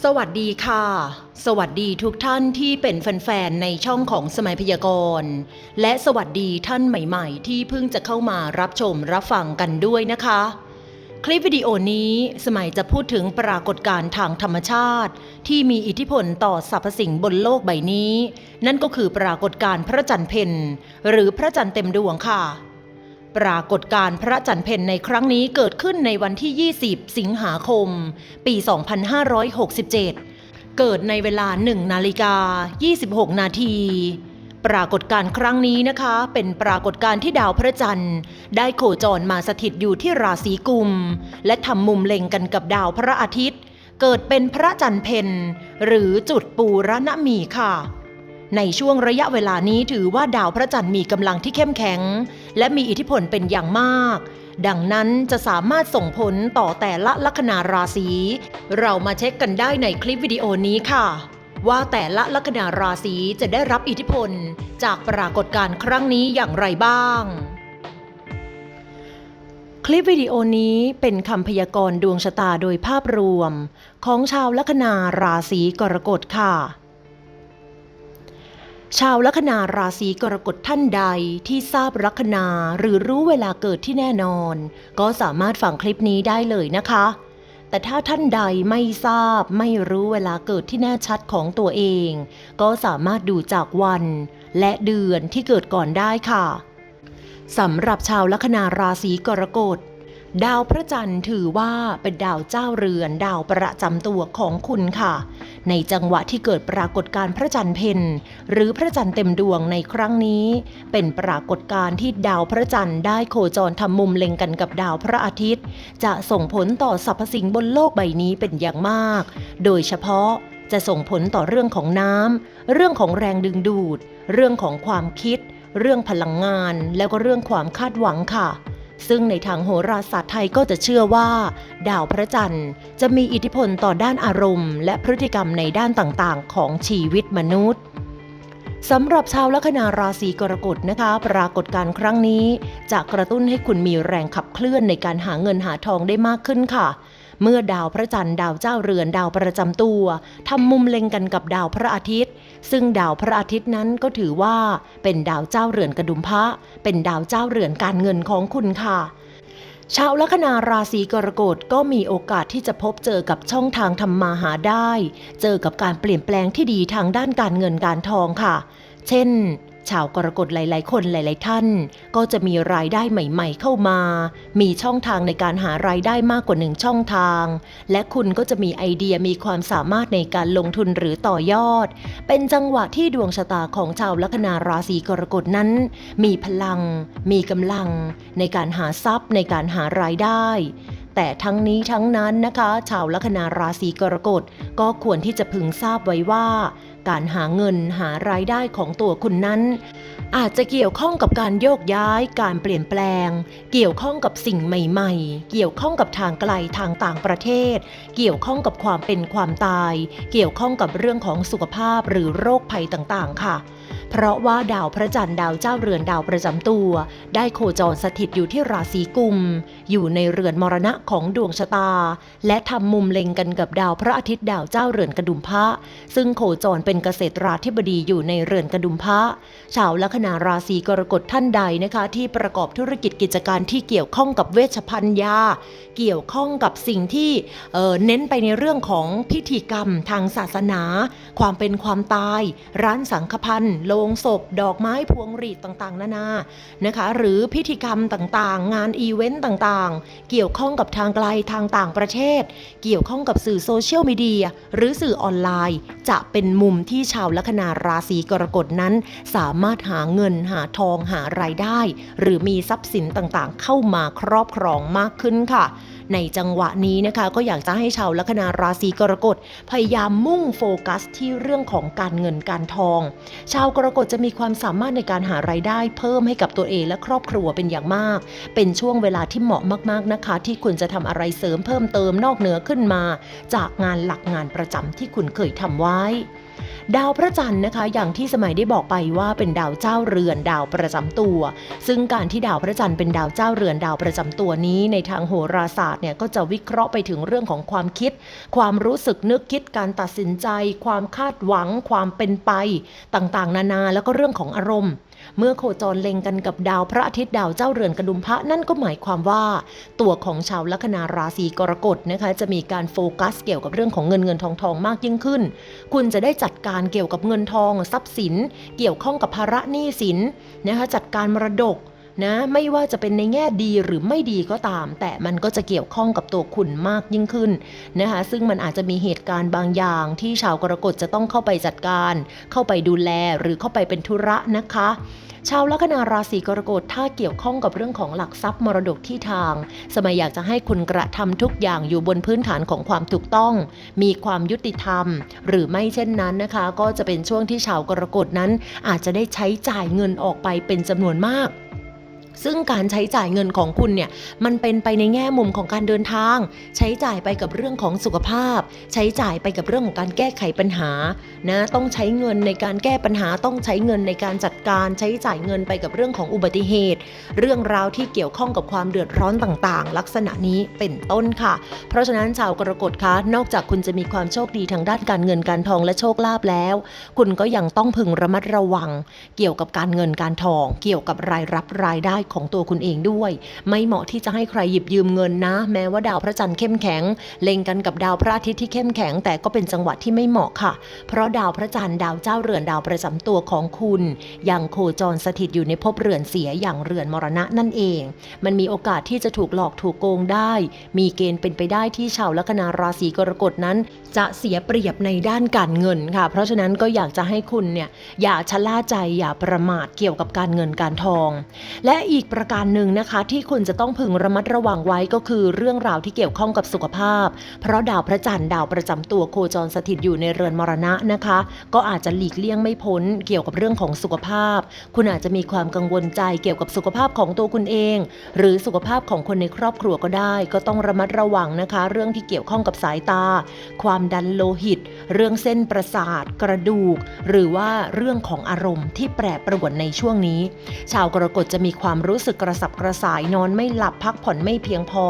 สวัสดีค่ะ สวัสดีทุกท่านที่เป็นแฟนๆ ในช่องของสมัยพยากรณ์ และสวัสดีท่านใหม่ๆ ที่เพิ่งจะเข้ามารับชมรับฟังกันด้วยนะคะ คลิปวิดีโอนี้สมัยจะพูดถึงปรากฏการณ์ทางธรรมชาติ ที่มีอิทธิพลต่อสรรพสิ่งบนโลกใบนี้ นั่นก็คือปรากฏการณ์พระจันทร์เพนหรือพระจันทร์เต็มดวงค่ะ ปรากฏการณ์พระจันทร์เพนในครั้งนี้เกิดขึ้นในวันที่ 20 สิงหาคม ปี 2567 เกิดในเวลา 1 นาฬิกา 26 นาที ปรากฏการณ์ครั้งนี้นะคะ เป็นปรากฏการณ์ที่ดาวพระจันทร์ ได้โคจรมาสถิตอยู่ที่ราศีกุม และทำมุมเล็งกันกับดาวพระอาทิตย์ เกิดเป็นพระจันทร์เพนหรือจุดปูระณมีค่ะในช่วงระยะเวลานี้ถือว่าดาวพระจันทร์มีกำลังที่เข้มแข็ง และมีอิทธิพลเป็นอย่างมาก ดังนั้นจะสามารถส่งผลต่อแต่ละลัคนาราศี เรามาเช็คกันได้ในคลิปวิดีโอนี้ค่ะ ว่าแต่ละลัคนาราศีจะได้รับอิทธิพล จากปรากฏการณ์ครั้งนี้อย่างไรบ้าง คลิปวิดีโอนี้เป็นคำพยากรณ์ดวงชะตาโดยภาพรวม ของชาวลัคนาราศีกรกฎค่ะ ชาวลัคนาราศีกรกฎท่านใดที่ทราบลัคนาหรือรู้เวลาเกิดที่แน่นอน ก็สามารถฟังคลิปนี้ได้เลยนะคะ แต่ถ้าท่านใดไม่ทราบไม่รู้เวลาเกิดที่แน่ชัดของตัวเอง ก็สามารถดูจากวัน และเดือนที่เกิดก่อนได้ค่ะสำหรับชาวลัคนาราศีกรกฎ ดาวพระจันทร์ถือว่าเป็นดาวเจ้าเรือนดาวประจำตัวของคุณค่ะ ในจังหวะที่เกิดปรากฏการณ์พระจันทร์เพนหรือพระจันทร์เต็มดวงในครั้งนี้ เป็นปรากฏการณ์ที่ดาวพระจันทร์ได้โคจรทำมุมเล็งกันกับดาวพระอาทิตย์ จะส่งผลต่อสรรพสิ่งบนโลกใบนี้เป็นอย่างมาก โดยเฉพาะจะส่งผลต่อเรื่องของน้ำเรื่องของแรงดึงดูด เรื่องของความคิด เรื่องพลังงาน แล้วก็เรื่องความคาดหวังค่ะ ซึ่งในทางโหราศาสตร์ไทยก็จะเชื่อว่า ดาวพระจันทร์จะมีอิทธิพลต่อด้านอารมณ์ และพฤติกรรมในด้านต่างๆ ของชีวิตมนุษย์สำหรับชาวลัคนาราศีกรกฎนะคะ ปรากฏการครั้งนี้ จะกระตุ้นให้คุณมีแรงขับเคลื่อนในการหาเงินหาทองได้มากขึ้นค่ะ เมื่อดาวพระจันทร์ดาวเจ้าเรือนดาวประจำตัวทำมุมเล็งกันกับดาวพระอาทิตย์ ซึ่งดาวพระอาทิตย์นั้นก็ถือว่าเป็นดาวเจ้าเรือนกระดุมพระเป็นดาวเจ้าเรือนการเงินของคุณค่ะชาวลัคนาราศีกรกฎก็มีโอกาสที่จะพบเจอกับช่องทางทำมาหาได้ เจอกับการเปลี่ยนแปลงที่ดีทางด้านการเงินการทองค่ะ เช่น ชาวกรกฎหลาย ๆ คนหลาย ๆ ท่าน ก็จะมีรายได้ใหม่ ๆ เข้ามา มีช่องทางในการหารายได้มากกว่าหนึ่งช่องทาง และคุณก็จะมีไอเดียมีความสามารถในการลงทุนหรือต่อยอด เป็นจังหวะที่ดวงชะตาของชาวลัคนาราศีกรกฎนั้น มีพลัง มีกำลัง ในการหาทรัพย์ในการหารายได้แต่ทั้งนี้ทั้งนั้นนะคะ ชาวลัคนาราศีกรกฎก็ควรที่จะพึงทราบไว้ว่า การหาเงินหารายได้ของตัวคุณนั้น อาจจะเกี่ยวข้องกับการโยกย้าย การเปลี่ยนแปลง เกี่ยวข้องกับสิ่งใหม่ ๆ เกี่ยวข้องกับทางไกลทางต่างประเทศ เกี่ยวข้องกับความเป็นความตาย เกี่ยวข้องกับเรื่องของสุขภาพหรือโรคภัยต่างๆ ค่ะ เพราะว่าดาวพระจันทร์ดาวเจ้าเรือนดาวประจำตัว ได้โคจรสถิตอยู่ที่ราศีกุม อยู่ในเรือนมรณะของดวงชะตา และทำมุมเล็งกันกับดาวพระอาทิตย์ดาวเจ้าเรือนกระดุมพระซึ่งโคจรเป็นเกษตราธิบดีอยู่ในเรือนกระดุมพระชาวลัคนาราศีกรกฎท่านใดนะคะ ที่ประกอบธุรกิจกิจการที่เกี่ยวข้องกับเวชภัณฑ์ยาเกี่ยวข้องกับสิ่งที่เเน้นไปในเรื่องของพิธีกรรมทางศาสนา ความเป็นความตาย ร้านสังฆพันธ์โลงศพ ดอกไม้พวงหรีดต่างๆ นานานะคะ หรือพิธีกรรมต่างๆ งานอีเวนต์ต่างๆ เกี่ยวข้องกับทางไกลทางต่างประเทศ เกี่ยวข้องกับสื่อโซเชียลมีเดียหรือสื่อออนไลน์ จะเป็นมุมที่ชาวลัคนาราศีกรกฎนั้น สามารถหาเงินหาทองหารายได้ หรือมีทรัพย์สินต่างๆ เข้ามาครอบครองมากขึ้นค่ะ ในจังหวะนี้นะคะ ก็อยากจะให้ชาวลัคนาราศีกรกฎพยายามมุ่งโฟกัสที่เรื่องของการเงินการทอง ชาวกรกฎจะมีความสามารถในการหารายได้ เพิ่มให้กับตัวเองและครอบครัวเป็นอย่างมาก เป็นช่วงเวลาที่เหมาะมากๆนะคะ ที่คุณจะทำอะไรเสริมเพิ่มเติมนอกเหนือขึ้นมา จากงานหลักงานประจำที่คุณเคยทำไว้ ดาวพระจันทร์นะคะ อย่างที่สมัยได้บอกไปว่าเป็นดาวเจ้าเรือนดาวประจำตัว ซึ่งการที่ดาวพระจันทร์เป็นดาวเจ้าเรือนดาวประจำตัวนี้ ในทางโหราศาสตร์เนี่ยก็จะวิเคราะห์ไปถึงเรื่องของความคิด ความรู้สึกนึกคิดการตัดสินใจ ความคาดหวัง ความเป็นไป ต่างๆ นานาแล้วก็เรื่องของอารมณ์ เมื่อโคจรเล็งกันกับดาวพระอาทิตย์ดาวเจ้าเรือนกระดุมพระนั่นก็หมายความว่า ตัวของชาวลัคนาราศีกรกฎนะคะจะมีการโฟกัสเกี่ยวกับเรื่องของเงินเงินทองทองมากยิ่งขึ้น คุณจะได้จัดการเกี่ยวกับเงินทองทรัพย์สิน เกี่ยวข้องกับภาระหนี้สินนะคะจัดการมรดก นะไม่ว่าจะเป็นในแง่ดีหรือไม่ดีก็ตาม แต่มันก็จะเกี่ยวข้องกับตัวคุณมากยิ่งขึ้นนะคะซึ่งมันอาจจะมีเหตุการณ์บางอย่างที่ชาวกรกฎจะต้องเข้าไปจัดการ เข้าไปดูแลหรือเข้าไปเป็นธุระนะคะชาวลัคนาราศีกรกฎถ้าเกี่ยวข้องกับเรื่องของหลักทรัพย์มรดกที่ทาง สมัยอยากจะให้คุณกระทำทุกอย่างอยู่บนพื้นฐานของความถูกต้อง มีความยุติธรรม หรือไม่เช่นนั้นนะคะ ก็จะเป็นช่วงที่ชาวกรกฎนั้นอาจจะได้ใช้จ่ายเงินออกไปเป็นจำนวนมาก ซึ่งการใช้จ่ายเงินของคุณเนี่ยมันเป็นไปในแง่มุมของการเดินทาง ใช้จ่ายไปกับเรื่องของสุขภาพ ใช้จ่ายไปกับเรื่องของการแก้ไขปัญหานะต้องใช้เงินในการแก้ปัญหาต้องใช้เงินในการจัดการใช้จ่ายเงินไปกับเรื่องของอุบัติเหตุ เรื่องราวที่เกี่ยวข้องกับความเดือดร้อนต่างๆ ลักษณะนี้เป็นต้นค่ะ เพราะฉะนั้นชาวกรกฎคะนอกจากคุณจะมีความโชคดีทางด้านการเงินการทองและโชคลาภแล้ว คุณก็ยังต้องพึงระมัดระวัง เกี่ยวกับการเงินการทอง เกี่ยวกับรายรับรายได้ของตัวคุณเองด้วย ไม่เหมาะที่จะให้ใครหยิบยืมเงินนะ แม้ว่าดาวพระจันทร์เข้มแข็ง เล็งกันกับดาวพระอาทิตย์ที่เข้มแข็ง แต่ก็เป็นจังหวะที่ไม่เหมาะค่ะ เพราะดาวพระจันทร์ดาวเจ้าเรือนดาวประจำตัวของคุณ ยังโคจรสถิตอยู่ในภพเรือนเสียอย่างเรือนมรณะนั่นเอง มันมีโอกาสที่จะถูกหลอกถูกโกงได้ มีเกณฑ์เป็นไปได้ที่ชาวลัคนาราศีกรกฎนั้น จะเสียเปรียบในด้านการเงินค่ะ เพราะฉะนั้นก็อยากจะให้คุณเนี่ยอย่าชะล่าใจอย่าประมาทเกี่ยวกับการเงินการทอง และอีกประการหนึ่งนะคะ ที่คุณจะต้องพึงระมัดระวังไว้ก็คือเรื่องราวที่เกี่ยวข้องกับสุขภาพ เพราะดาวพระจันทร์ดาวประจำตัวโคจรสถิตอยู่ในเรือนมรณะนะคะ ก็อาจจะหลีกเลี่ยงไม่พ้นเกี่ยวกับเรื่องของสุขภาพ คุณอาจจะมีความกังวลใจเกี่ยวกับสุขภาพของตัวคุณเอง หรือสุขภาพของคนในครอบครัวก็ได้ ก็ต้องระมัดระวังนะคะ เรื่องที่เกี่ยวข้องกับสายตา ความดันโลหิต เรื่องเส้นประสาท กระดูก หรือว่าเรื่องของอารมณ์ที่แปรปรวนในช่วงนี้ ชาวกรกฎจะมีความรู้สึกกระสับกระส่ายนอนไม่หลับพักผ่อนไม่เพียงพอ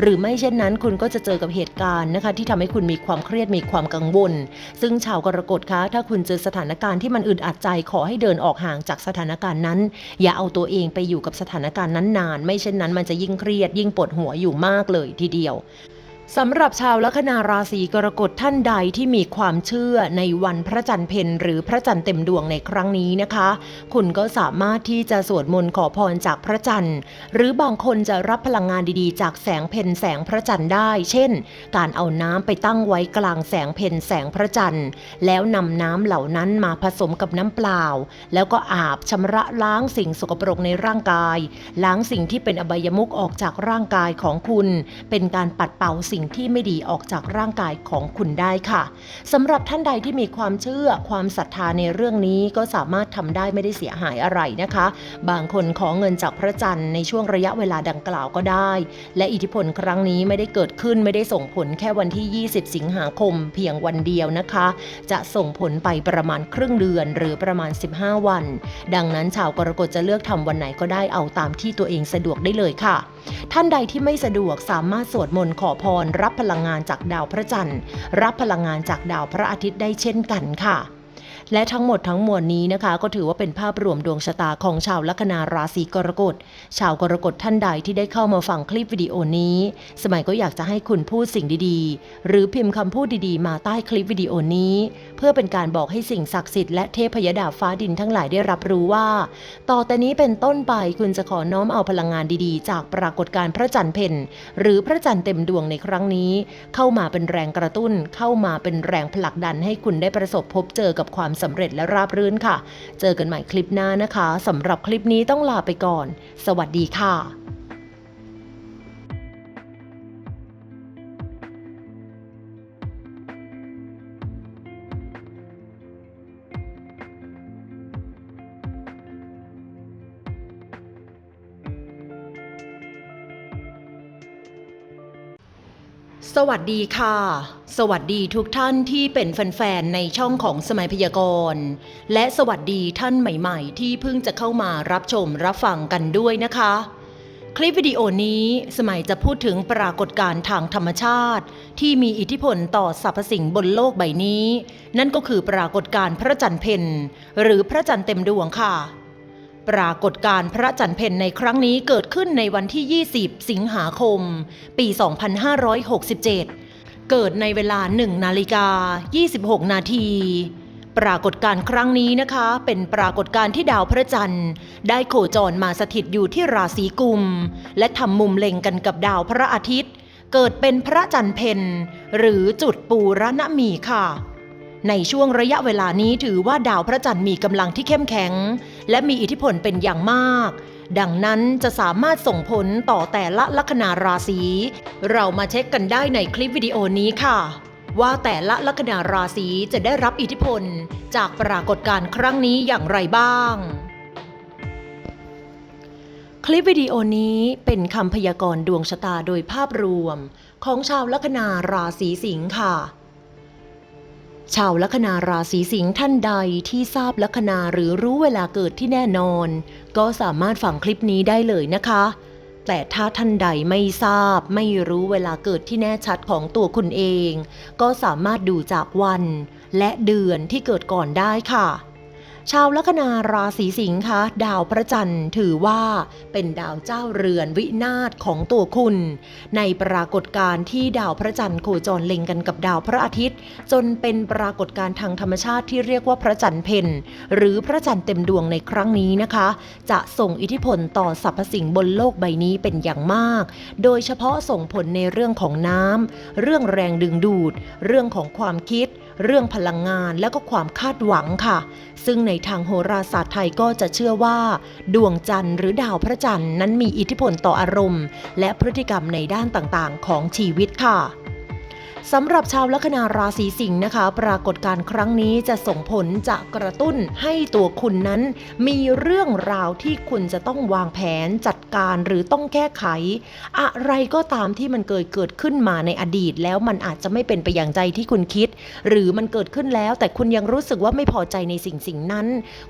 หรือไม่เช่นนั้นคุณก็จะเจอกับเหตุการณ์นะคะ ที่ทำให้คุณมีความเครียดมีความกังวล ซึ่งชาวกรกฎคะถ้าคุณเจอสถานการณ์ที่มันอึดอัดใจขอให้เดินออกห่างจากสถานการณ์นั้น อย่าเอาตัวเองไปอยู่กับสถานการณ์นั้นนาน ไม่เช่นนั้นมันจะยิ่งเครียดยิ่งปวดหัวอยู่มากเลยทีเดียว สำหรับชาวลัคนาราศีกรกฎท่านใดที่มีความเชื่อในวันพระจันทร์เพ็ญหรือพระจันทร์เต็มดวงในครั้งนี้นะคะ คุณก็สามารถที่จะสวดมนต์ขอพรจากพระจันทร์ หรือบางคนจะรับพลังงานดีๆ จากแสงเพ็ญแสงพระจันทร์ได้ เช่น การเอาน้ำไปตั้งไว้กลางแสงเพ็ญแสงพระจันทร์ แล้วนำน้ำเหล่านั้นมาผสมกับน้ำเปล่า แล้วก็อาบชำระล้างสิ่งสกปรกในร่างกาย ล้างสิ่งที่เป็นอบายมุขออกจากร่างกายของคุณ เป็นการปัดเป่าสิ่งิ่งที่ไม่ดีออกจากร่างกายของคุณได้ค่ะสำหรับท่านใดที่มีความเชื่อความศรัทธาในเรื่องนี้ก็สามารถทำได้ไม่ได้เสียหายอะไรนะคะ บางคนขอเงินจากพระจันทร์ในช่วงระยะเวลาดังกล่าวก็ได้ และอิทธิพลครั้งนี้ไม่ได้เกิดขึ้นไม่ได้ส่งผลแค่วันที่ 20 สิงหาคม เพียงวันเดียวนะคะ จะส่งผลไปประมาณครึ่งเดือนหรือประมาณ 15 วัน ดังนั้นชาวกรกฎจะเลือกทำวันไหนก็ได้เอาตามที่ตัวเองสะดวกได้เลยค่ะ ท่านใดที่ไม่สะดวกสามารถสวดมนต์ขอพร รับพลังงานจากดาวพระจันทร์ รับพลังงานจากดาวพระอาทิตย์ได้เช่นกันค่ะ และทั้งหมดทั้งมวลนี้นะคะ ก็ถือว่าเป็นภาพรวมดวงชะตาของชาวลัคนาราศีกรกฎ ชาวกรกฎท่านใดที่ได้เข้ามาฟังคลิปวิดีโอนี้ สมัยก็อยากจะให้คุณพูดสิ่งดีๆ หรือพิมพ์คำพูดดีๆ มาใต้คลิปวิดีโอนี้ เพื่อเป็นการบอกให้สิ่งศักดิ์สิทธิ์และเทพยดาฟ้าดินทั้งหลายได้รับรู้ว่า ต่อแต่นี้เป็นต้นไปคุณจะขอน้อมเอาพลังงานดีๆ จากปรากฏการณ์พระจันทร์เพ็ญหรือพระจันทร์เต็มดวงในครั้งนี้ เข้ามาเป็นแรงกระตุ้น เข้ามาเป็นแรงผลักดันให้คุณได้ประสบพบเจอกับความสำเร็จและราบรื่นค่ะ เจอกันใหม่คลิปหน้านะคะสำหรับคลิปนี้ต้องลาไปก่อน สวัสดีค่ะ สวัสดีค่ะ สวัสดีทุกท่านที่เป็นแฟนๆ ในช่องของสมัยพยากรณ์ และสวัสดีท่านใหม่ๆ ที่เพิ่งจะเข้ามารับชมรับฟังกันด้วยนะคะ คลิปวิดีโอนี้สมัยจะพูดถึงปรากฏการณ์ทางธรรมชาติ ที่มีอิทธิพลต่อสรรพสิ่งบนโลกใบนี้ นั่นก็คือปรากฏการณ์พระจันทร์เพนหรือพระจันทร์เต็มดวงค่ะ ปรากฏการณ์พระจันทร์เพนในครั้งนี้เกิดขึ้นในวันที่ 20 สิงหาคม ปี 2567 เกิดในเวลา 1 นาฬิกา 26 นาทีปรากฏการณ์ครั้งนี้นะคะ เป็นปรากฏการณ์ที่ดาวพระจันทร์ ได้โคจรมาสถิตอยู่ที่ราศีกุม และทำมุมเล็งกันกับดาวพระอาทิตย์ เกิดเป็นพระจันทร์เพนหรือจุดปูระณมีค่ะ ในช่วงระยะเวลานี้ถือว่าดาวพระจันทร์มีกำลังที่เข้มแข็ง และมีอิทธิพลเป็นอย่างมาก ดังนั้นจะสามารถส่งผลต่อแต่ละลัคนาราศี เรามาเช็คกันได้ในคลิปวิดีโอนี้ค่ะ ว่าแต่ละลัคนาราศีจะได้รับอิทธิพล จากปรากฏการณ์ครั้งนี้อย่างไรบ้าง คลิปวิดีโอนี้เป็นคำพยากรณ์ดวงชะตาโดยภาพรวม ของชาวลัคนาราศีสิงค์ค่ะ ชาวลัคนาราศีสิงห์ท่านใดที่ทราบลัคนาหรือรู้เวลาเกิดที่แน่นอน ก็สามารถฟังคลิปนี้ได้เลยนะคะ แต่ถ้าท่านใดไม่ทราบไม่รู้เวลาเกิดที่แน่ชัดของตัวคุณเอง ก็สามารถดูจากวัน และเดือนที่เกิดก่อนได้ค่ะ ชาวลัคนาราศีสิงห์คะดาวพระจันทร์ถือว่าเป็นดาวเจ้าเรือนวินาศของตัวคุณ ในปรากฏการณ์ที่ดาวพระจันทร์โคจรเล็งกันกับดาวพระอาทิตย์ จนเป็นปรากฏการณ์ทางธรรมชาติที่เรียกว่าพระจันทร์เพนหรือพระจันทร์เต็มดวงในครั้งนี้นะคะ จะส่งอิทธิพลต่อสรรพสิ่งบนโลกใบนี้เป็นอย่างมาก โดยเฉพาะส่งผลในเรื่องของน้ำเรื่องแรงดึงดูด เรื่องของความคิด เรื่องพลังงานและก็ความคาดหวังค่ะ ซึ่งในทางโหราศาสตร์ไทยก็จะเชื่อว่า ดวงจันทร์หรือดาวพระจันทร์นั้นมีอิทธิพลต่ออารมณ์ และพฤติกรรมในด้านต่างๆ ของชีวิตค่ะ สำหรับชาวลัคนาราศีสิงห์นะคะ ปรากฏการณ์ครั้งนี้จะส่งผลจะกระตุ้นให้ตัวคุณนั้น มีเรื่องราวที่คุณจะต้องวางแผนจัดการหรือต้องแก้ไข อะไรก็ตามที่มันเกิดเกิดขึ้นมาในอดีต แล้วมันอาจจะไม่เป็นไปอย่างใจที่คุณคิด หรือมันเกิดขึ้นแล้ว แต่คุณยังรู้สึกว่าไม่พอใจในสิ่งสิ่งนั้น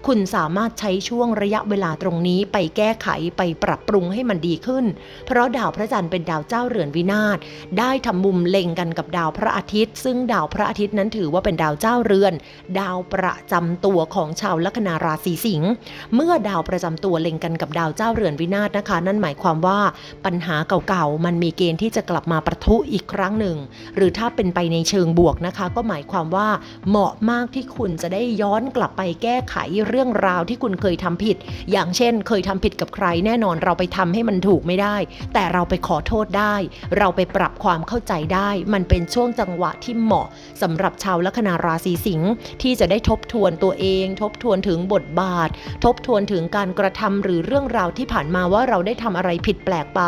คุณสามารถใช้ช่วงระยะเวลาตรงนี้ไปแก้ไขไปปรับปรุงให้มันดีขึ้น เพราะดาวพระจันทร์เป็นดาวเจ้าเรือนวินาศได้ทำมุมเล็งกันกับดาวาวพระอาทิตย์ ซึ่งดาวพระอาทิตย์นั้นถือว่าเป็นดาวเจ้าเรือน ดาวประจำตัวของชาวลัคนาราศีสิงห์เมื่อดาวประจำตัวเล็งกันกับดาวเจ้าเรือนวินาศนะคะ นั่นหมายความว่าปัญหาเก่าๆมันมีเกณฑ์ที่จะกลับมาประทุอีกครั้งหนึ่ง หรือถ้าเป็นไปในเชิงบวกนะคะ ก็หมายความว่าเหมาะมากที่คุณจะได้ย้อนกลับไปแก้ไขเรื่องราวที่คุณเคยทำผิด อย่างเช่น เคยทำผิดกับใครแน่นอนเราไปทำให้มันถูกไม่ได้ แต่เราไปขอโทษได้ เราไปปรับความเข้าใจได้ มันเป็นช่วงจังหวะที่เหมาะสำหรับชาวลัคนาราศีสิงห์ที่จะได้ทบทวนตัวเอง ทบทวนถึงบทบาท ทบทวนถึงการกระทำหรือเรื่องราวที่ผ่านมาว่าเราได้ทำอะไรผิดแปลกไป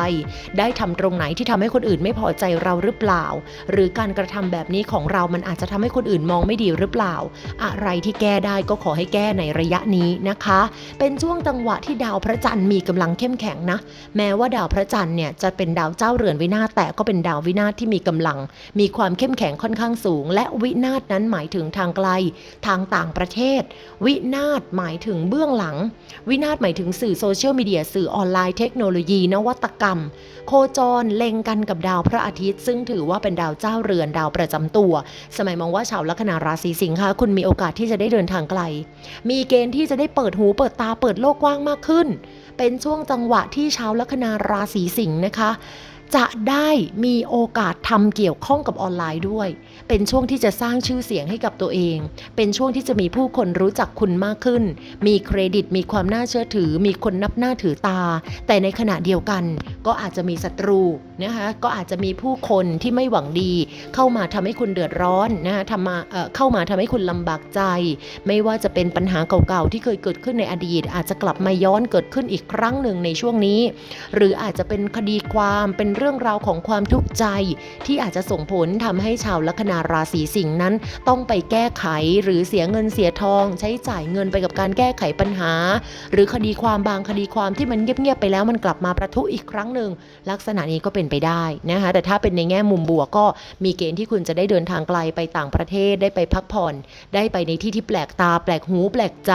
ได้ทำตรงไหนที่ทำให้คนอื่นไม่พอใจเราหรือเปล่า หรือการกระทำแบบนี้ของเรามันอาจจะทำให้คนอื่นมองไม่ดีหรือเปล่า อะไรที่แก้ได้ก็ขอให้แก้ในระยะนี้นะคะ เป็นช่วงจังหวะที่ดาวพระจันทร์มีกำลังเข้มแข็งนะ แม้ว่าดาวพระจันทร์เนี่ยจะเป็นดาวเจ้าเรือนวินาศแต่ก็เป็นดาววินาศที่มีกำลัง มีความเข้มแข็งค่อนข้างสูง และวินาศนั้นหมายถึงทางไกล ทางต่างประเทศ วินาศหมายถึงเบื้องหลัง วินาศหมายถึงสื่อโซเชียลมีเดียสื่อออนไลน์เทคโนโลยีนวัตกรรม โคจรเล็งกันกับดาวพระอาทิตย์ ซึ่งถือว่าเป็นดาวเจ้าเรือนดาวประจำตัว สมัยมองว่าชาวลัคนาราศีสิงค์ค่ะคุณมีโอกาสที่จะได้เดินทางไกล มีเกณฑ์ที่จะได้เปิดหูเปิดตาเปิดโลกกว้างมากขึ้น เป็นช่วงจังหวะที่ชาวลัคนาราศีสิงห์นะคะ จะได้มีโอกาสทำเกี่ยวข้องกับออนไลน์ด้วย เป็นช่วงที่จะสร้างชื่อเสียงให้กับตัวเอง เป็นช่วงที่จะมีผู้คนรู้จักคุณมากขึ้น มีเครดิต มีความน่าเชื่อถือ มีคนนับหน้าถือตา แต่ในขณะเดียวกัน ก็อาจจะมีศัตรูนะคะ ก็อาจจะมีผู้คนที่ไม่หวังดี เข้ามาทำให้คุณเดือดร้อนนะคะทำมาเอ่อเข้ามาทำให้คุณลำบากใจ ไม่ว่าจะเป็นปัญหาเก่าๆที่เคยเกิดขึ้นในอดีต อาจจะกลับมาย้อนเกิดขึ้นอีกครั้งหนึ่งในช่วงนี้ หรืออาจจะเป็นคดีความ เป็นเรื่องราวของความทุกข์ใจ ที่อาจจะส่งผลทำให้ชาวลัคนาราศีสิงห์นั้น ต้องไปแก้ไขหรือเสียเงินเสียทอง ใช้จ่ายเงินไปกับการแก้ไขปัญหา หรือคดีความบางคดีความที่มันเงียบๆไปแล้วมันกลับมาประทุอีกครั้งหนึ่งลักษณะนี้ก็เป็นไปได้นะคะแต่ถ้าเป็นในแง่มุมบวกก็มีเกณฑ์ที่คุณจะได้เดินทางไกลไปต่างประเทศได้ไปพักผ่อน ได้ไปในที่ที่แปลกตา แปลกหู แปลกใจ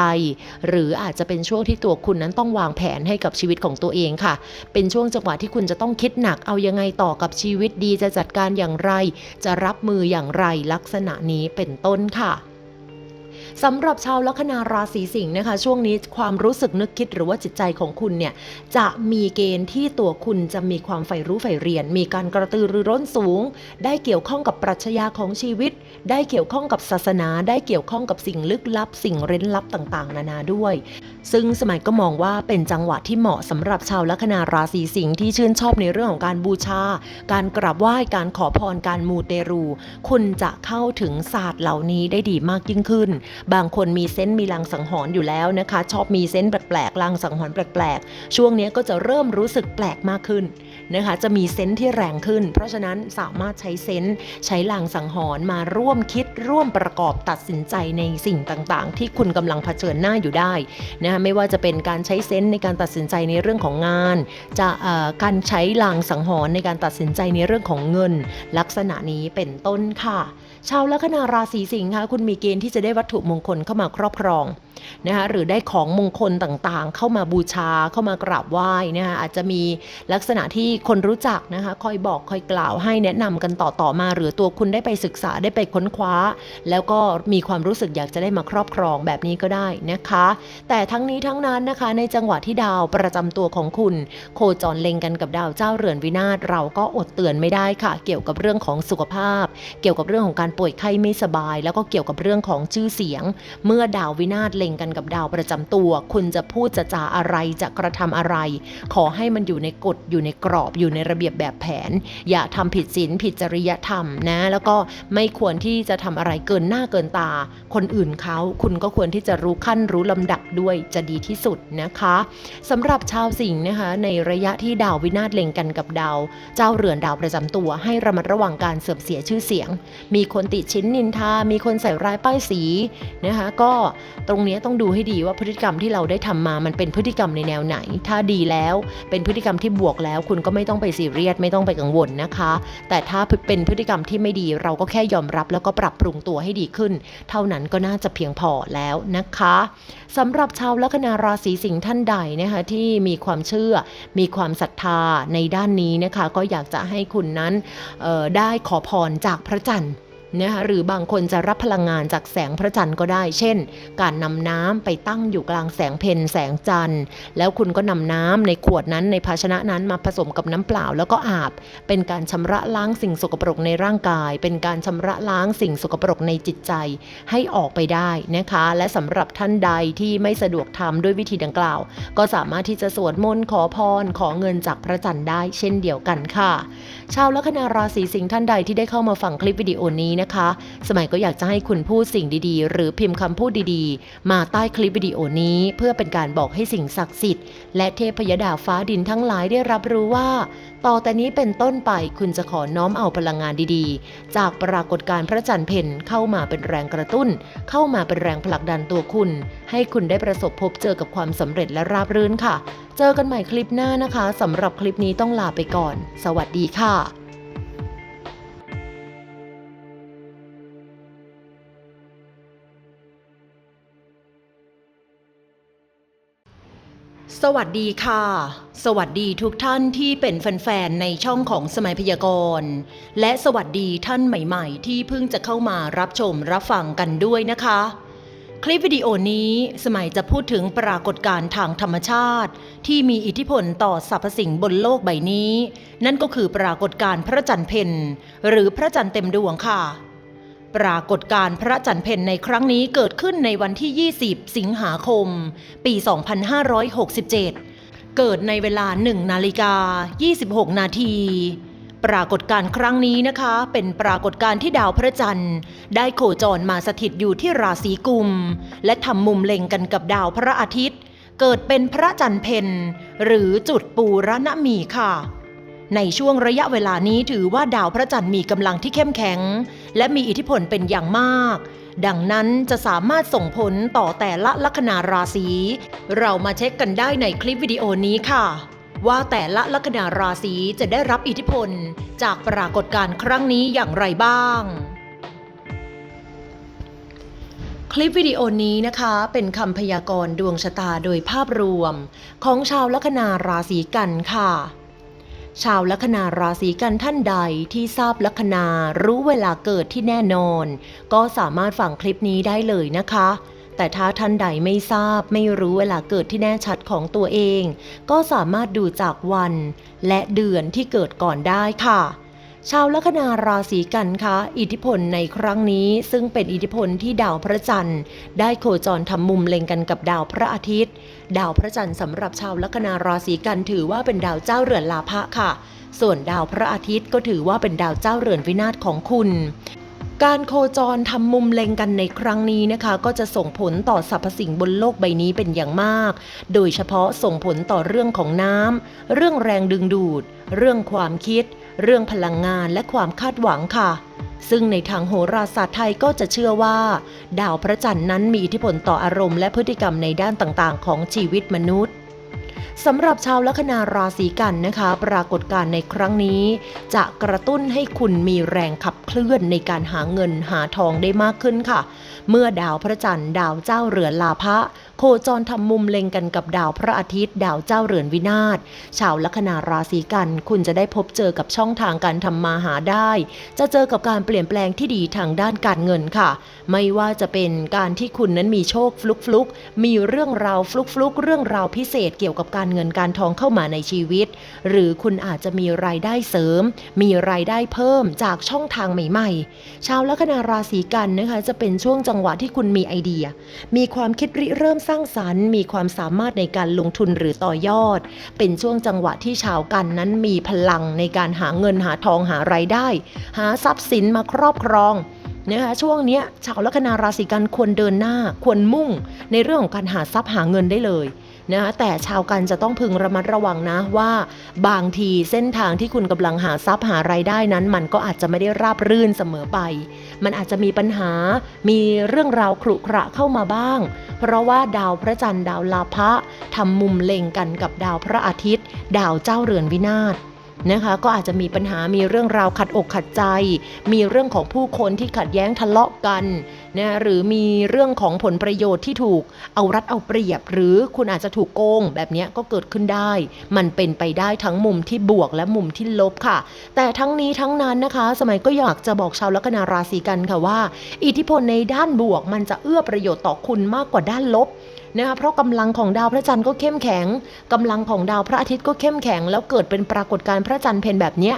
หรืออาจจะเป็นช่วงที่ตัวคุณนั้นต้องวางแผนให้กับชีวิตของตัวเองค่ะ เป็นช่วงจังหวะที่คุณจะต้องคิดหนักเอายังไงต่อกับชีวิตดีจะจัดการอย่างไร จะรับมืออย่างไรลักษณะนี้เป็นต้นค่ะ สำหรับชาวลัคนาราศีสิงห์นะคะ ช่วงนี้ความรู้สึกนึกคิดหรือว่าจิตใจของคุณเนี่ยจะมีเกณฑ์ที่ตัวคุณจะมีความใฝ่รู้ใฝ่เรียน มีการกระตือรือร้นสูง ได้เกี่ยวข้องกับปรัชญาของชีวิต ได้เกี่ยวข้องกับศาสนา ได้เกี่ยวข้องกับสิ่งลึกลับ สิ่งเร้นลับต่างๆ นานาด้วย ซึ่งสมัยก็มองว่าเป็นจังหวะที่เหมาะสำหรับชาวลัคนาราศีสิงห์ที่ชื่นชอบในเรื่องของการบูชา การกราบไหว้การขอพรการมูเตรู คุณจะเข้าถึงศาสตร์เหล่านี้ได้ดีมากยิ่งขึ้นบางคนมีเซนต์มีลางสังหรณ์อยู่แล้วนะคะ ชอบมีเซนต์แปลกๆลางสังหรณ์แปลกๆ ช่วงนี้ก็จะเริ่มรู้สึกแปลกมากขึ้นนะคะ จะมีเซนต์ที่แรงขึ้น เพราะฉะนั้นสามารถใช้เซนต์ใช้ลางสังหรณ์มาร่วมคิดร่วมประกอบตัดสินใจในสิ่งต่างๆ ที่คุณกำลังเผชิญหน้าอยู่ได้นะคะไม่ว่าจะเป็นการใช้เซนต์ในการตัดสินใจในเรื่องของงาน จะการใช้ลางสังหรณ์ในการตัดสินใจในเรื่องของเงิน ลักษณะนี้เป็นต้นค่ะ ชาวลัคนาราศีสิงห์คะคุณมีเกณฑ์ที่จะได้วัตถุมงคลเข้ามาครอบครองนะคะหรือได้ของมงคลต่างๆ เข้ามาบูชาเข้ามากราบไหว้นะคะอาจจะมีลักษณะที่คนรู้จักนะคะคอยบอกคอยกล่าวให้แนะนำกันต่อๆมา หรือตัวคุณได้ไปศึกษาได้ไปค้นคว้า แล้วก็มีความรู้สึกอยากจะได้มาครอบครองแบบนี้ก็ได้นะคะ แต่ทั้งนี้ทั้งนั้นนะคะในจังหวะที่ดาวประจำตัวของคุณ โคจรเล็งกันกับดาวเจ้าเรือนวินาศเราก็อดเตือนไม่ได้ค่ะ เกี่ยวกับเรื่องของสุขภาพ เกี่ยวกับเรื่องของการป่วยไข้ไม่สบาย แล้วก็เกี่ยวกับเรื่องของชื่อเสียง เมื่อดาววินาศเลงกันกับดาวประจำตัว คุณจะพูดจะจาอะไรจะกระทำอะไร ขอให้มันอยู่ในกฎอยู่ในกรอบอยู่ในระเบียบแบบแผน อย่าทำผิดศีลผิดจริยธรรมนะ แล้วก็ไม่ควรที่จะทำอะไรเกินหน้าเกินตา คนอื่นเขาคุณก็ควรที่จะรู้ขั้นรู้ลำดับด้วยจะดีที่สุดนะคะสำหรับชาวสิงห์นะคะ ในระยะที่ดาววินาศเล็งกันกับดาว เจ้าเรือนดาวประจำตัว ให้ระมัดระวังการเสื่อมเสียชื่อเสียง มีคนติชิ้นนินทา มีคนใส่ร้ายป้ายสีนะคะ ก็ตรงนี้ต้องดูให้ดีว่าพฤติกรรมที่เราได้ทำมามันเป็นพฤติกรรมในแนวไหน ถ้าดีแล้วเป็นพฤติกรรมที่บวกแล้ว คุณก็ไม่ต้องไปซีเรียสไม่ต้องไปกังวลนะคะ แต่ถ้าเป็นพฤติกรรมที่ไม่ดีเราก็แค่ยอมรับ แล้วก็ปรับปรุงตัวให้ดีขึ้น เท่านั้นก็น่าจะเพียงพอแล้วนะคะสำหรับชาวลัคนาราศีสิงห์ท่านใดนะคะที่มีความเชื่อ มีความศรัทธาในด้านนี้นะคะ ก็อยากจะให้คุณนั้นได้ขอพรจากพระจันทร์ นะคะหรือบางคนจะรับพลังงานจากแสงพระจันทร์ก็ได้ เช่น การนำน้ำไปตั้งอยู่กลางแสงเพนแสงจันทร์ แล้วคุณก็นำน้ำในขวดนั้นในภาชนะนั้นมาผสมกับน้ำเปล่าแล้วก็อาบ เป็นการชำระล้างสิ่งสกปรกในร่างกาย เป็นการชำระล้างสิ่งสกปรกในจิตใจให้ออกไปได้นะคะ และสำหรับท่านใดที่ไม่สะดวกทำด้วยวิธีดังกล่าว ก็สามารถที่จะสวดมนต์ขอพรขอเงินจากพระจันทร์ได้ เช่นเดียวกันค่ะ ชาวลัคนาราศีสิงห์ท่านใดที่ได้เข้ามาฟังคลิปวิดีโอนี้นะคะ สมัยก็อยากจะให้คุณพูดสิ่งดีๆ หรือพิมพ์คำพูดดีๆ มาใต้คลิปวิดีโอนี้ เพื่อเป็นการบอกให้สิ่งศักดิ์สิทธิ์ และเทพยดาฟ้าดินทั้งหลายได้รับรู้ว่า ต่อแต่นี้เป็นต้นไปคุณจะขอน้อมเอาพลังงานดีๆ จากปรากฏการณ์พระจันทร์เพ็ญเข้ามาเป็นแรงกระตุ้น เข้ามาเป็นแรงผลักดันตัวคุณ ให้คุณได้ประสบพบเจอกับความสำเร็จและราบรื่นค่ะ เจอกันใหม่คลิปหน้านะคะสำหรับคลิปนี้ต้องลาไปก่อน สวัสดีค่ะ สวัสดีค่ะ สวัสดีทุกท่านที่เป็นแฟนๆ ในช่องของสมัยพยากรณ์ และสวัสดีท่านใหม่ๆ ที่เพิ่งจะเข้ามารับชมรับฟังกันด้วยนะคะ คลิปวิดีโอนี้สมัยจะพูดถึงปรากฏการณ์ทางธรรมชาติ ที่มีอิทธิพลต่อสรรพสิ่งบนโลกใบนี้ นั่นก็คือปรากฏการณ์พระจันทร์เพนหรือพระจันทร์เต็มดวงค่ะ ปรากฏการณ์พระจันทร์เพ็ญในครั้งนี้เกิดขึ้นในวันที่ 20 สิงหาคม ปี 2567 เกิดในเวลา 1 นาฬิกา 26 นาทีปรากฏการณ์ครั้งนี้นะคะ เป็นปรากฏการณ์ที่ดาวพระจันทร์ ได้โคจรมาสถิตอยู่ที่ราศีกุม และทำมุมเล็งกันกับดาวพระอาทิตย์ เกิดเป็นพระจันทร์เพ็ญหรือจุดปูระณมีค่ะ ในช่วงระยะเวลานี้ถือว่าดาวพระจันทร์มีกำลังที่เข้มแข็ง และมีอิทธิพลเป็นอย่างมาก ดังนั้นจะสามารถส่งผลต่อแต่ละลัคนาราศี เรามาเช็คกันได้ในคลิปวิดีโอนี้ค่ะ ว่าแต่ละลัคนาราศีจะได้รับอิทธิพล จากปรากฏการณ์ครั้งนี้อย่างไรบ้าง คลิปวิดีโอนี้นะคะ เป็นคำพยากรณ์ดวงชะตาโดยภาพรวม ของชาวลัคนาราศีกันค่ะ ชาวลัคนาราศีกันท่านใดที่ทราบลัคนารู้เวลาเกิดที่แน่นอน ก็สามารถฟังคลิปนี้ได้เลยนะคะ แต่ถ้าท่านใดไม่ทราบไม่รู้เวลาเกิดที่แน่ชัดของตัวเอง ก็สามารถดูจากวัน และเดือนที่เกิดก่อนได้ค่ะ ชาวลัคนาราศีกันคะอิทธิพลในครั้งนี้ซึ่งเป็นอิทธิพลที่ดาวพระจันทร์ ได้โคจรทำมุมเล็งกันกับดาวพระอาทิตย์ ดาวพระจันทร์สำหรับชาวลัคนาราศีกันถือว่าเป็นดาวเจ้าเรือนลาภะค่ะ ส่วนดาวพระอาทิตย์ก็ถือว่าเป็นดาวเจ้าเรือนวินาศของคุณการโคจรทำมุมเล็งกันในครั้งนี้นะคะ ก็จะส่งผลต่อสรรพสิ่งบนโลกใบนี้เป็นอย่างมาก โดยเฉพาะส่งผลต่อเรื่องของน้ำเรื่องแรงดึงดูด เรื่องความคิด เรื่องพลังงานและความคาดหวังค่ะ ซึ่งในทางโหราศาสตร์ไทยก็จะเชื่อว่า ดาวพระจันทร์นั้นมีอิทธิพลต่ออารมณ์และพฤติกรรมในด้านต่างๆ ของชีวิตมนุษย์สำหรับชาวลัคนาราศีกันนะคะ ปรากฏการณ์ในครั้งนี้ จะกระตุ้นให้คุณมีแรงขับเคลื่อนในการหาเงินหาทองได้มากขึ้นค่ะ เมื่อดาวพระจันทร์ดาวเจ้าเรือนลาภะโคจรทำมุมเล็งกันกับดาวพระอาทิตย์ ดาวเจ้าเรือนวินาศชาวลัคนาราศีกัน คุณจะได้พบเจอกับช่องทางการทำมาหาได้ จะเจอกับการเปลี่ยนแปลงที่ดีทางด้านการเงินค่ะ ไม่ว่าจะเป็นการที่คุณนั้นมีโชคฟลุกฟลุกมีเรื่องราวฟลุกฟลุกเรื่องราวพิเศษเกี่ยวกับการเงินการทองเข้ามาในชีวิต หรือคุณอาจจะมีรายได้เสริม มีรายได้เพิ่มจากช่องทางใหม่ๆ ชาวลัคนาราศีกันนะคะจะเป็นช่วงจังหวะที่คุณมีไอเดีย มีความคิดริเริ่มสร้างสรรค์ มีความสามารถในการลงทุนหรือต่อยอด เป็นช่วงจังหวะที่ชาวกันนั้นมีพลังในการหาเงินหาทองหารายได้ หาทรัพย์สินมาครอบครองนะคะช่วงนี้ชาวลัคนาราศีกันควรเดินหน้าควรมุ่ง ในเรื่องของการหาทรัพย์หาเงินได้เลย นะคะแต่ชาวกันจะต้องพึงระมัดระวังนะว่าบางทีเส้นทางที่คุณกำลังหาทรัพย์หารายได้นั้น มันก็อาจจะไม่ได้ราบรื่นเสมอไป มันอาจจะมีปัญหา มีเรื่องราวขรุขระเข้ามาบ้าง เพราะว่าดาวพระจันทร์ดาวลาภะทำมุมเล็งกันกับดาวพระอาทิตย์ ดาวเจ้าเรือนวินาศ นะคะ ก็อาจจะมีปัญหามีเรื่องราวขัดอกขัดใจ มีเรื่องของผู้คนที่ขัดแย้งทะเลาะกันนะหรือมีเรื่องของผลประโยชน์ที่ถูกเอารัดเอาเปรียบ หรือคุณอาจจะถูกโกงแบบนี้ก็เกิดขึ้นได้ มันเป็นไปได้ทั้งมุมที่บวกและมุมที่ลบค่ะ แต่ทั้งนี้ทั้งนั้นนะคะ สมัยก็อยากจะบอกชาวลัคนาราศีกันค่ะว่า อิทธิพลในด้านบวกมันจะเอื้อประโยชน์ต่อคุณมากกว่าด้านลบ นะคะเพราะกำลังของดาวพระจันทร์ก็เข้มแข็งกำลังของดาวพระอาทิตย์ก็เข้มแข็ง แล้วเกิดเป็นปรากฏการณ์พระจันทร์เพนแบบนี้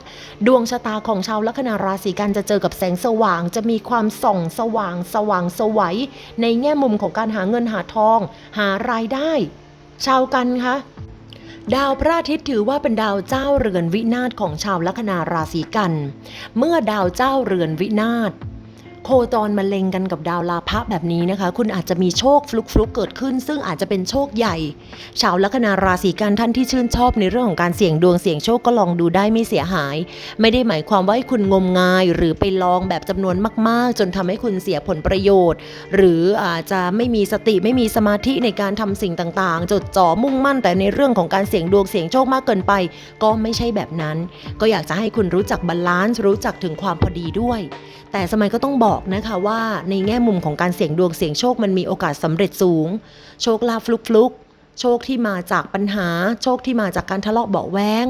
ดวงชะตาของชาวลัคนาราศีกันจะเจอกับแสงสว่าง จะมีความส่องสว่าง สว่างสวัยในแง่มุมของการหาเงินหาทอง หารายได้ ชาวกันคะดาวพระอาทิตย์ถือว่าเป็นดาวเจ้าเรือนวินาศของชาวลัคนาราศีกัน เมื่อดาวเจ้าเรือนวินาศ โคจรมาเล็งกันกับดาวลาภะแบบนี้นะคะ คุณอาจจะมีโชคฟลุกฟลุกๆเกิดขึ้น ซึ่งอาจจะเป็นโชคใหญ่ ชาวลัคนาราศีกันท่านที่ชื่นชอบในเรื่องของการเสี่ยงดวงเสี่ยงโชคก็ลองดูได้ไม่เสียหาย ไม่ได้หมายความว่าให้คุณงมงาย หรือไปลองแบบจำนวนมาก ๆ จนทำให้คุณเสียผลประโยชน์ หรืออาจจะไม่มีสติไม่มีสมาธิในการทำสิ่งต่างๆ จดจ่อมุ่งมั่นแต่ในเรื่องของการเสี่ยงดวงเสี่ยงโชคมากเกินไป ก็ไม่ใช่แบบนั้น ก็อยากจะให้คุณรู้จักบาลานซ์รู้จักถึงความพอดีด้วย แต่สมัยก็ต้องบอกอกนะคะว่าในแง่มุมของการเสี่ยงดวงเสี่ยงโชคมันมีโอกาสสำเร็จสูง โชคลาภฟลุกฟลุกๆ โชคที่มาจากปัญหา โชคที่มาจากการทะเลาะเบาแวง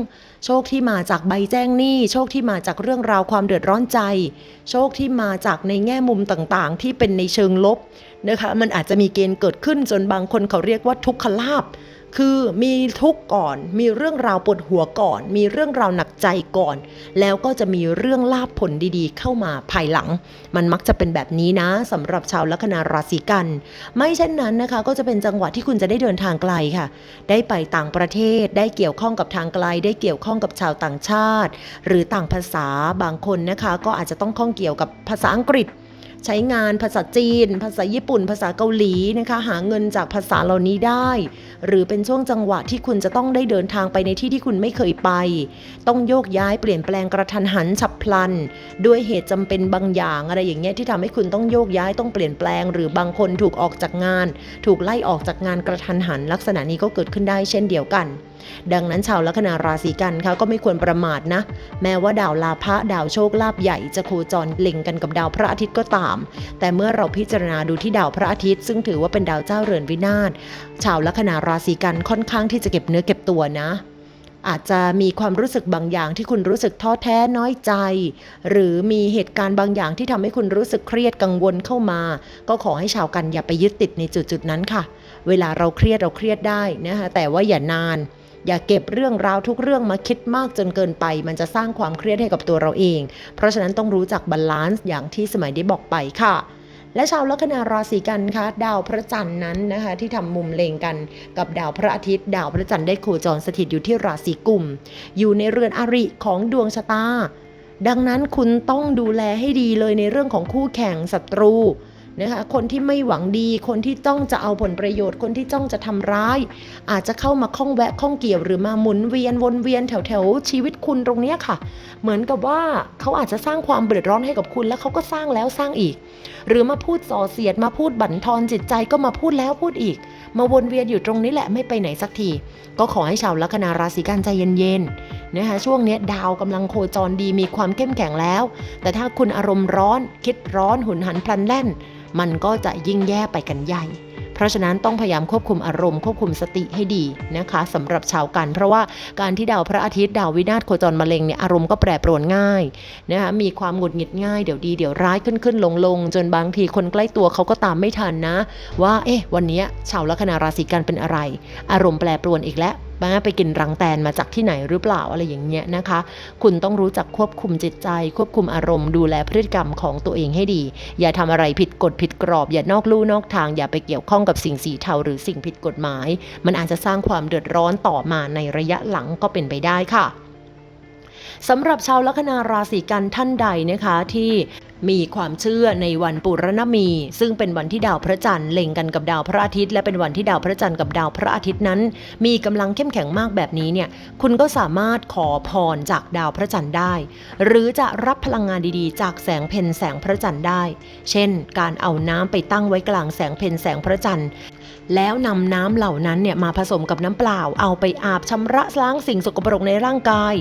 โชคที่มาจากใบแจ้งหนี้โชคที่มาจากเรื่องราวความเดือดร้อนใจ โชคที่มาจากในแง่มุมต่างๆ ที่เป็นในเชิงลบนะคะมันอาจจะมีเกณฑ์เกิดขึ้นจนบางคนเขาเรียกว่าทุกขลาภ คือมีทุกข์ก่อน มีเรื่องราวปวดหัวก่อน มีเรื่องราวหนักใจก่อน แล้วก็จะมีเรื่องลาภผลดีๆ เข้ามาภายหลัง มันมักจะเป็นแบบนี้นะสำหรับชาวลัคนาราศีกัน ไม่เช่นนั้นนะคะ ก็จะเป็นจังหวะที่คุณจะได้เดินทางไกลค่ะ ได้ไปต่างประเทศ ได้เกี่ยวข้องกับทางไกล ได้เกี่ยวข้องกับชาวต่างชาติ หรือต่างภาษาบางคนนะคะ ก็อาจจะต้องข้องเกี่ยวกับภาษาอังกฤษ ใช้งานภาษาจีน ภาษาญี่ปุ่น ภาษาเกาหลีนะคะ หาเงินจากภาษาเหล่านี้ได้ หรือเป็นช่วงจังหวะที่คุณจะต้องได้เดินทางไปในที่ที่คุณไม่เคยไป ต้องโยกย้ายเปลี่ยนแปลงกระทันหันฉับพลัน ด้วยเหตุจำเป็นบางอย่างอะไรอย่างเงี้ยที่ทำให้คุณต้องโยกย้ายต้องเปลี่ยนแปลง หรือบางคนถูกออกจากงาน ถูกไล่ออกจากงานกระทันหัน ลักษณะนี้ก็เกิดขึ้นได้เช่นเดียวกัน ดังนั้นชาวลัคนาราศีกันค่ะก็ไม่ควรประมาทนะ แม้ว่าดาวลาภะดาวโชคลาภใหญ่จะโคจรเล็งกันกับดาวพระอาทิตย์ก็ตาม แต่เมื่อเราพิจารณาดูที่ดาวพระอาทิตย์ ซึ่งถือว่าเป็นดาวเจ้าเรือนวินาศชาวลัคนาราศีกันค่อนข้างที่จะเก็บเนื้อเก็บตัวนะอาจจะมีความรู้สึกบางอย่างที่คุณรู้สึกท้อแท้น้อยใจ หรือมีเหตุการณ์บางอย่างที่ทำให้คุณรู้สึกเครียดกังวลเข้ามา ก็ขอให้ชาวกันอย่าไปยึดติดในจุดๆนั้นค่ะ เวลาเราเครียดเราเครียดได้นะคะแต่ว่าอย่านาน อย่าเก็บเรื่องราวทุกเรื่องมาคิดมากจนเกินไป มันจะสร้างความเครียดให้กับตัวเราเอง เพราะฉะนั้นต้องรู้จักบาลานซ์อย่างที่สมัยได้บอกไปค่ะและชาวลัคนาราศีกันคะดาวพระจันทร์นั้นนะคะที่ทำมุมเลงกันกับดาวพระอาทิตย์ ดาวพระจันทร์ได้โคจรสถิตอยู่ที่ราศีกุม อยู่ในเรือนอริของดวงชะตา ดังนั้นคุณต้องดูแลให้ดีเลยในเรื่องของคู่แข่งศัตรู นะคะคนที่ไม่หวังดี คนที่จ้องจะเอาผลประโยชน์ คนที่จ้องจะทำร้าย อาจจะเข้ามาข้องแวะข้องเกี่ยวหรือมาหมุนเวียนวนเวียนแถวแถวๆชีวิตคุณตรงเนี้ยค่ะ เหมือนกับว่าเขาอาจจะสร้างความเดือดร้อนให้กับคุณแล้วเขาก็สร้างแล้วสร้างอีก หรือมาพูดส่อเสียดมาพูดบั่นทอนจิตใจก็มาพูดแล้วพูดอีก มาวนเวียนอยู่ตรงนี้แหละไม่ไปไหนสักที ก็ขอให้ชาวลัคนาราศีกันใจเย็นๆนะคะช่วงเนี้ยดาวกำลังโคจรดีมีความเข้มแข็งแล้ว แต่ถ้าคุณอารมณ์ร้อน คิดร้อนหุนหันพลันแล่น มันก็จะยิ่งแย่ไปกันใหญ่ เพราะฉะนั้นต้องพยายามควบคุมอารมณ์ควบคุมสติให้ดีนะคะสำหรับชาวกัน เพราะว่าการที่ดาวพระอาทิตย์ดาววินาศโคจรมะเร็งเนี่ยอารมณ์ก็แปรปรวนง่ายนะคะมีความหงุดหงิดง่ายเดี๋ยวดีเดี๋ยวร้ายขึ้นขึ้นลงลงจนบางทีคนใกล้ตัวเขาก็ตามไม่ทันนะ ว่าเอ๊ะวันนี้ชาวลัคนาราศีกันเป็นอะไร อารมณ์แปรปรวนอีกแล้วมาไปกินรังแตนมาจากที่ไหนหรือเปล่าอะไรอย่างเงี้ยนะคะ คุณต้องรู้จักควบคุมจิตใจ ควบคุมอารมณ์ดูแลพฤติกรรมของตัวเองให้ดี อย่าทำอะไรผิดกฎผิดกรอบ อย่านอกลู่นอกทาง อย่าไปเกี่ยวข้องกับสิ่งสีเทาหรือสิ่งผิดกฎหมาย มันอาจจะสร้างความเดือดร้อนต่อมาในระยะหลังก็เป็นไปได้ค่ะ สำหรับชาวลัคนาราศีกันท่านใดนะคะที่มีความเชื่อในวันปุรณมี ซึ่งเป็นวันที่ดาวพระจันทร์เล็งกันกับดาวพระอาทิตย์ และเป็นวันที่ดาวพระจันทร์กับดาวพระอาทิตย์นั้น มีกำลังเข้มแข็งมากแบบนี้เนี่ยคุณก็สามารถขอพรจากดาวพระจันทร์ได้ หรือจะรับพลังงานดีๆ จากแสงเพนแสงพระจันทร์ได้ เช่น การเอาน้ำไปตั้งไว้กลางแสงเพนแสงพระจันทร์ แล้วนำน้ำเหล่านั้นเนี่ยมาผสมกับน้ำเปล่า เอาไปอาบชำระล้างสิ่งสกปรกในร่างกาย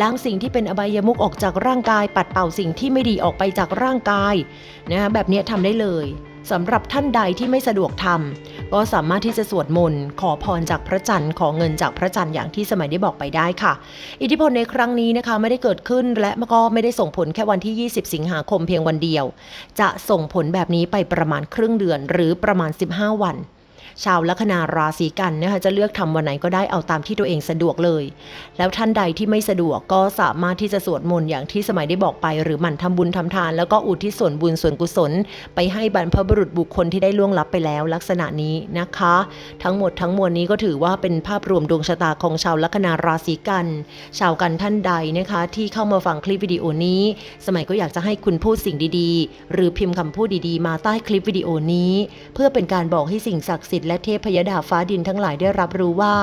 ล้างสิ่งที่เป็นอบายมุกออกจากร่างกาย ปัดเป่าสิ่งที่ไม่ดีออกไปจากร่างกายนะคะแบบนี้ทำได้เลยสำหรับท่านใดที่ไม่สะดวกทำก็สามารถที่จะสวดมนต์ขอพรจากพระจันทร์ขอเงินจากพระจันทร์อย่างที่สมัยได้บอกไปได้ค่ะ อิทธิพลในครั้งนี้นะคะไม่ได้เกิดขึ้นและก็ไม่ได้ส่งผลแค่วันที่ 20 สิงหาคมเพียงวันเดียว จะส่งผลแบบนี้ไปประมาณครึ่งเดือนหรือประมาณ 15 วัน ชาวลัคนาราศีกันนะคะจะเลือกทำวันไหนก็ได้เอาตามที่ตัวเองสะดวกเลย แล้วท่านใดที่ไม่สะดวกก็สามารถที่จะสวดมนต์อย่างที่สมัยได้บอกไป หรือหมั่นทำบุญทำทาน แล้วก็อุทิศส่วนบุญส่วนกุศล ไปให้บรรพบุรุษบุคคลที่ได้ล่วงลับไปแล้วลักษณะนี้นะคะ ทั้งหมดทั้งมวลนี้ก็ถือว่าเป็นภาพรวมดวงชะตาของชาวลัคนาราศีกัน ชาวกันท่านใดนะคะ ที่เข้ามาฟังคลิปวิดีโอนี้ สมัยก็อยากจะให้คุณพูดสิ่งดีๆ หรือพิมพ์คำพูดดีๆ มาใต้คลิปวิดีโอนี้ เพื่อเป็นการบอกให้สิ่งศักดิ์สิทธิและเทพพยดาฟ้าดินทั้งหลายได้รับรู้ว่า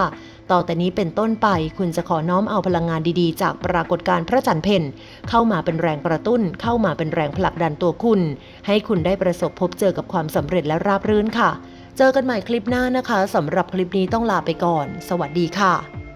ต่อแต่นี้เป็นต้นไปคุณจะขอน้อมเอาพลังงานดีๆ จากปรากฏการณ์พระจันทร์เพนเข้ามาเป็นแรงกระตุ้น เข้ามาเป็นแรงผลักดันตัวคุณ ให้คุณได้ประสบพบเจอกับความสำเร็จและราบรื่นค่ะ เจอกันใหม่คลิปหน้านะคะสำหรับคลิปนี้ต้องลาไปก่อน สวัสดีค่ะ